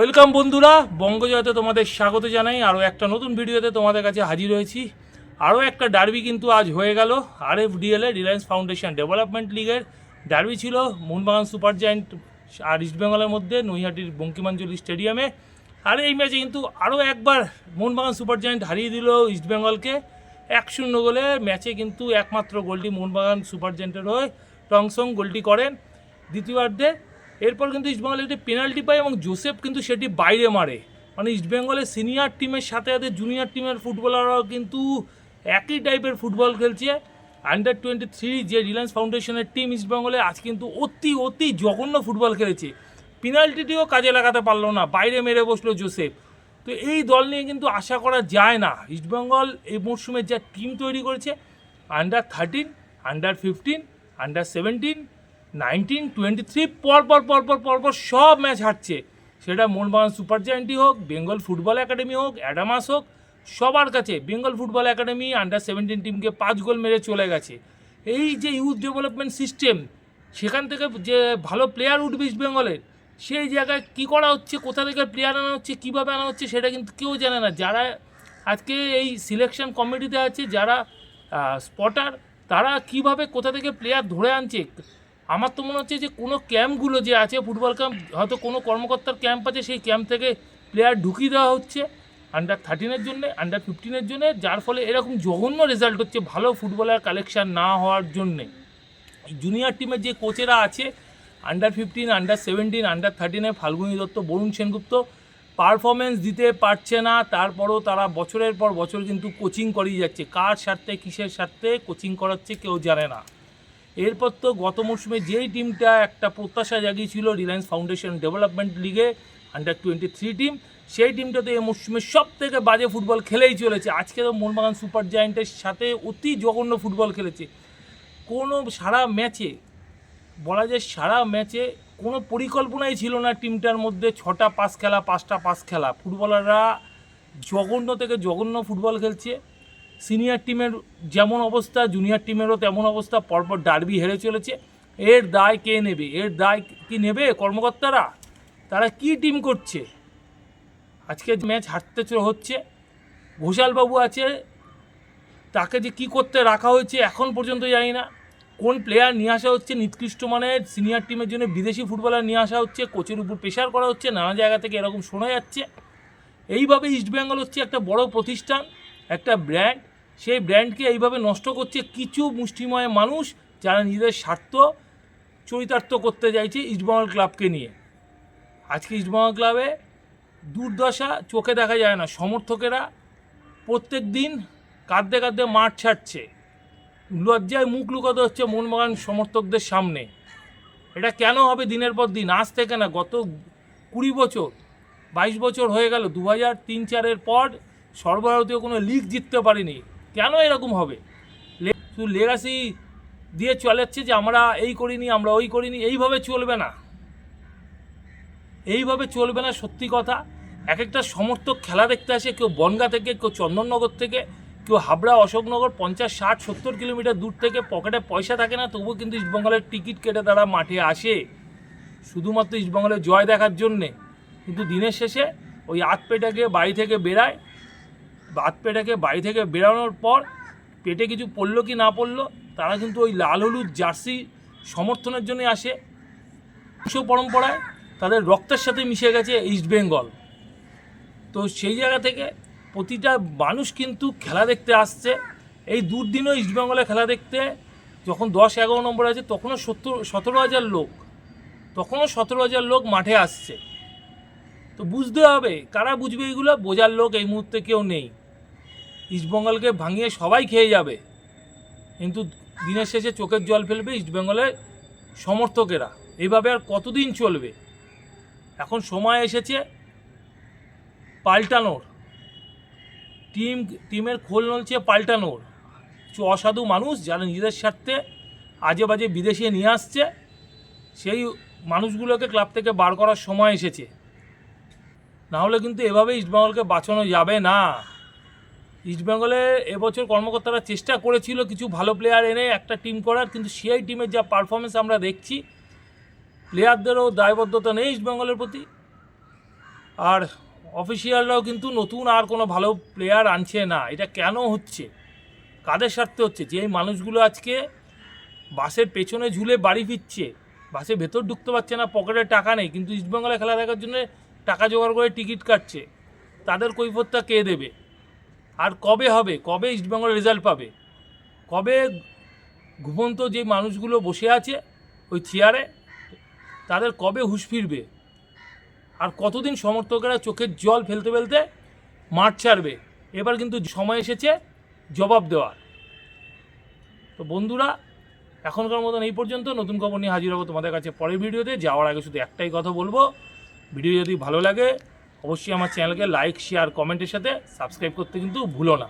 Welcome বন্ধুরা, বঙ্গজয়তে তোমাদের স্বাগত জানাই। আরও একটা নতুন ভিডিওতে তোমাদের কাছে হাজির হয়েছি। আরও একটা ডার্বি কিন্তু আজ হয়ে গেল আর এফ ডিএলএ রিলায়েন্স ফাউন্ডেশন ডেভেলপমেন্ট লিগের। ডার্বি ছিল মোহনবাগান সুপার জায়েন্ট আর ইস্টবেঙ্গলের মধ্যে, নৈহাটির বঙ্কিমাঞ্জলি স্টেডিয়ামে। আর এই ম্যাচে কিন্তু আরও একবার মোহনবাগান সুপার জায়েন্ট হারিয়ে দিল ইস্টবেঙ্গলকে এক শূন্য গোলে ম্যাচে কিন্তু একমাত্র গোলটি মোহনবাগান সুপার জায়েন্টের হয়ে টংসং গোলটি করেন। দ্বিতীয়ার্ধে এরপর কিন্তু ইস্টবেঙ্গল একটি পেনাল্টি পায় এবং জোসেফ কিন্তু সেটি বাইরে মারে। মানে ইস্টবেঙ্গলের সিনিয়র টিমের সাথে সাথে জুনিয়র টিমের ফুটবলাররাও কিন্তু একই টাইপের ফুটবল খেলছে। আন্ডার টোয়েন্টি থ্রি যে রিলায়েন্স ফাউন্ডেশনের টিম ইস্টবেঙ্গলে আজ কিন্তু অতি অতি জঘন্য ফুটবল খেলেছে। পেনাল্টিটিও কাজে লাগাতে পারল না, বাইরে মেরে বসল জোসেফ তো এই দল নিয়ে কিন্তু আশা করা যায় না। ইস্টবেঙ্গল এই মরশুমে যা টিম তৈরি করেছে under thirteen under fifteen under seventeen nineteen twenty three পরপর পরপর পরপর সব ম্যাচ হারছে। সেটা মোহনবাগান সুপার জায়েন্টই হোক, বেঙ্গল ফুটবল একাডেমি হোক, অ্যাডামাস হোক, সবার কাছে Bengal football academy under seventeen টিমকে পাঁচ গোল মেরে চলে গেছে। এই যে ইউথ ডেভেলপমেন্ট সিস্টেম সেখান থেকে যে ভালো প্লেয়ার উঠবে ইস্ট বেঙ্গলের সেই জায়গায় কী করা হচ্ছে, কোথা থেকে প্লেয়ার আনা হচ্ছে, কীভাবে আনা হচ্ছে, সেটা কিন্তু কেউ জানে না। যারা আজকে এই সিলেকশন কমিটিতে আছে, যারা স্পটার তারা কীভাবে কোথা থেকে প্লেয়ার ধরে আনছে আমার তো মনে হচ্ছে যে কোনো ক্যাম্পগুলো যে আছে, ফুটবল ক্যাম্প, হয়তো কোনো কর্মকর্তার ক্যাম্প আছে, সেই ক্যাম্প থেকে প্লেয়ার ঢুকিয়ে দেওয়া হচ্ছে আন্ডার থার্টিনের জন্য আন্ডার ফিফটিনের জন্য, যার ফলে এরকম জঘন্য রেজাল্ট হচ্ছে ভালো ফুটবলার কালেকশান না হওয়ার জন্যে। জুনিয়র টিমের যে কোচেরা আছে under fifteen under seventeen under থার্টিনে Falguni Dutta, Barun Sengupta performance দিতে পারছে না, তারপরও তারা বছরের পর বছর কিন্তু কোচিং করিয়ে যাচ্ছে। কার স্বার্থে, কিসের স্বার্থে কোচিং করাচ্ছে কেউ জানে না। এরপর তো গত মরশুমে যেই টিমটা একটা প্রত্যাশা জাগিয়েছিল রিলায়েন্স ফাউন্ডেশন ডেভেলপমেন্ট লিগে আন্ডার টোয়েন্টি থ্রি টিম সেই টিমটা তো এই মরশুমে সব থেকে বাজে ফুটবল খেলেই চলেছে। আজকে তো মোহনবাগান সুপার জায়েন্টের সাথে অতি জঘন্য ফুটবল খেলেছে। কোনো সারা ম্যাচে বলা যায় সারা ম্যাচে কোনো পরিকল্পনাই ছিল না টিমটার মধ্যে ছটা পাস খেলা, পাঁচটা পাস খেলা। ফুটবলাররা জঘন্য থেকে জঘন্য ফুটবল খেলছে। সিনিয়র টিমের যেমন অবস্থা, জুনিয়র টিমেরও তেমন অবস্থা, পরপর ডার্বি হেরে চলেছে। এর দায় কে নেবে? এর দায় কি নেবে কর্মকর্তারা? তারা কি টিম করছে? আজকে ম্যাচ হারতে হচ্ছে, ঘোষালবাবু আছে, তাকে যে কি করতে রাখা হয়েছে এখন পর্যন্ত জানি না। কোন প্লেয়ার নিয়ে আসা হচ্ছে, নিকৃষ্ট মানের সিনিয়র টিমের জন্য বিদেশি ফুটবলার নিয়ে আসা হচ্ছে, কোচের উপর প্রেশার করা হচ্ছে, নানা জায়গা থেকে এরকম শোনা যাচ্ছে। এইভাবে ইস্টবেঙ্গল হচ্ছে একটা বড় প্রতিষ্ঠান, একটা ব্র্যান্ড সেই ব্র্যান্ডকে এইভাবে নষ্ট করছে কিছু মুষ্টিময় মানুষ যারা নিজেদের স্বার্থ চরিতার্থ করতে চাইছে ইস্টবেঙ্গল ক্লাবকে নিয়ে। আজকে ইস্টবেঙ্গল ক্লাবে দুর্দশা চোখে দেখা যায় না। সমর্থকেরা প্রত্যেক দিন কাঁদতে কাঁদতে মাঠ ছাড়ছে। লজ্জায় মুখ লুকাতে হচ্ছে মোহনবাগান সমর্থকদের সামনে। এটা কেন হবে দিনের পর দিন? আজ থেকে না, গত কুড়ি বছর, বাইশ বছর হয়ে গেল। দু হাজার তিন চারের পর সর্বভারতীয় কোনো লিগ জিততে পারেনি। কেন এরকম হবে? শুধু লেগাসি দিয়ে চলাচ্ছে যে আমরা এই করিনি, আমরা ওই করিনি, এইভাবে চলবে না। এইভাবে চলবে না সত্যি কথা। এক একটা সমর্থক খেলা দেখতে আসে, কেউ বনগা থেকে, কেউ চন্দননগর থেকে, কেউ হাবড়া, অশোকনগর, পঞ্চাশ, ষাট, সত্তর কিলোমিটার দূর থেকে পকেটে পয়সা থাকে না, তবুও কিন্তু ইস্টবেঙ্গলের টিকিট কেটে তারা মাঠে আসে। শুধুমাত্র ইস্টবেঙ্গলের জয় দেখার জন্যে। কিন্তু দিনের শেষে ওই আত পেটাকে বাড়ি থেকে বেরায় আত পেটাকে বাড়ি থেকে বেরানোর পর পেটে কিছু পড়ল কি না পড়ল, তারা কিন্তু ওই লাল হলুদ জার্সি সমর্থনের জন্য আসে। বংশ পরম্পরায় তাদের রক্তের সাথে মিশে গেছে ইস্ট বেঙ্গল। তো সেই জায়গা থেকে প্রতিটা মানুষ কিন্তু খেলা দেখতে আসছে। এই দুর্দিনও ইস্টবেঙ্গলে খেলা দেখতে যখন দশ এগারো নম্বর আছে, তখনও সত্তর, সতেরো হাজার লোক, তখনও সতেরো হাজার লোক মাঠে আসছে। তো বুঝতে হবে, কারা বুঝবে এইগুলো বোঝার লোক এই মুহূর্তে কেউ নেই। ইস্টবেঙ্গলকে ভাঙিয়ে সবাই খেয়ে যাবে। কিন্তু দিনের শেষে চোখের জল ফেলবে ইস্টবেঙ্গলের সমর্থকেরা। এইভাবে আর কতদিন চলবে? এখন সময় এসেছে পাল্টানোর। টিম, টিমের খোল নলছে পাল্টানোর। কিছু অসাধু মানুষ যারা নিজেদের স্বার্থে আজে বাজে বিদেশে নিয়ে আসছে, সেই মানুষগুলোকে ক্লাব থেকে বার করার সময় এসেছে। না হলে কিন্তু এভাবে ইস্টবেঙ্গলকে বাঁচানো যাবে না। ইস্টবেঙ্গলে এবছর কর্মকর্তারা চেষ্টা করেছিল কিছু ভালো প্লেয়ার এনে একটা টিম করার, কিন্তু সেই টিমের যা পারফরমেন্স আমরা দেখছি প্লেয়ারদেরও দায়বদ্ধতা নেই ইস্টবেঙ্গলের প্রতি। আর অফিসিয়ালরাও কিন্তু নতুন আর কোনো ভালো প্লেয়ার আনছে না। এটা কেন হচ্ছে? কাদের স্বার্থে হচ্ছে? যে মানুষগুলো আজকে বাসের পেছনে ঝুলে বাড়ি ফিরছে, বাসে ভেতর ঢুকতে পারছে না, পকেটে টাকা নেই, কিন্তু ইস্টবেঙ্গলে খেলা দেখার জন্য টাকা জোগাড় করে টিকিট কাটছে, তাদের কৈফতটা কে দেবে? আর কবে হবে? কবে ইস্টবেঙ্গল রেজাল্ট পাবে? কবে ঘুমন্ত যে মানুষগুলো বসে আছে ওই চেয়ারে তাদের কবে হুশ ফিরবে? আর কতদিন সমর্থকেরা চোখের জল ফেলতে ফেলতে মাঠ ছাড়বে? এবার কিন্তু সময় এসেছে জবাব দেওয়ার। তো বন্ধুরা, এখনকার মতন এই পর্যন্ত। নতুন খবর নিয়ে হাজির হব তোমাদের কাছে পরের ভিডিওতে। যাওয়ার আগে শুধু একটাই কথা বলব, ভিডিও যদি ভালো লাগে অবশ্যই আমার চ্যানেলকে লাইক শেয়ার কমেন্টের সাথে সাবস্ক্রাইব করতে কিন্তু ভুলো না।